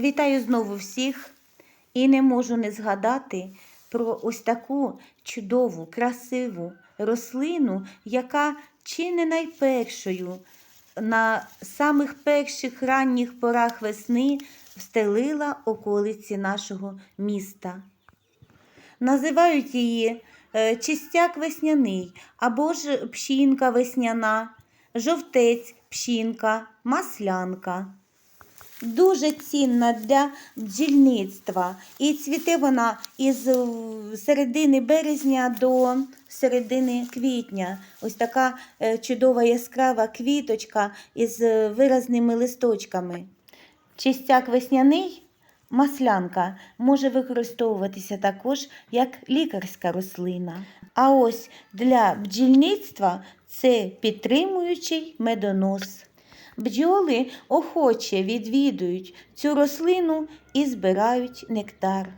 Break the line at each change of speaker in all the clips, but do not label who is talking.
Вітаю знову всіх і не можу не згадати про ось таку чудову, красиву рослину, яка чи не найпершою на самих перших ранніх порах весни встелила околиці нашого міста. Називають її е, чистяк весняний або ж пшінка весняна, жовтець пшінка, маслянка. Дуже цінна для бджільництва. І цвіте вона із середини березня до середини квітня. Ось така е, чудова яскрава квіточка із виразними листочками. Чистяк весняний, маслянка, може використовуватися також як лікарська рослина. А ось для бджільництва це підтримуючий медонос. Бджоли охоче відвідують цю рослину і збирають нектар.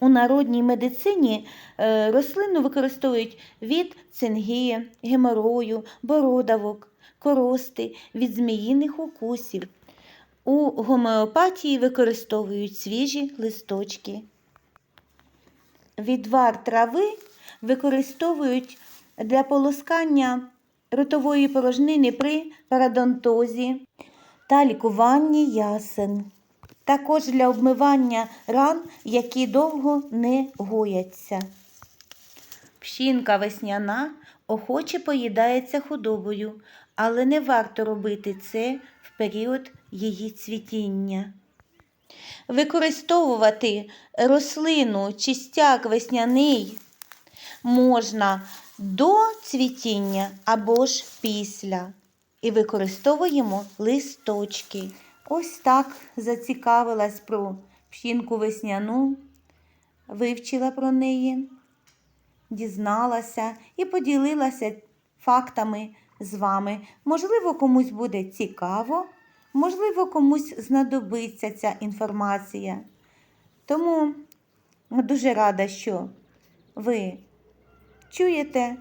У народній медицині е, рослину використовують від цинги, геморою, бородавок, корости, від зміїних укусів. У гомеопатії використовують свіжі листочки. Відвар трави використовують для полоскання ротової порожнини при парадонтозі та лікуванні ясен. Також для обмивання ран, які довго не гояться. Пшінка весняна охоче поїдається худобою, але не варто робити це в період її цвітіння. Використовувати рослину чистяк весняний можна до цвітіння або ж після. І використовуємо листочки. Ось так зацікавилась про пшінку весняну, вивчила про неї, дізналася і поділилася фактами з вами. Можливо, комусь буде цікаво, можливо, комусь знадобиться ця інформація. Тому дуже рада, що ви чуєте,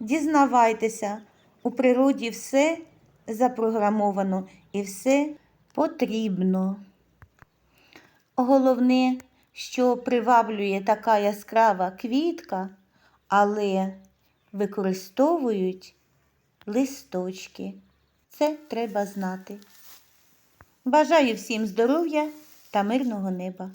дізнавайтеся, у природі все запрограмовано і все потрібно. Головне, що приваблює така яскрава квітка, але використовують листочки. Це треба знати. Бажаю всім здоров'я та мирного неба.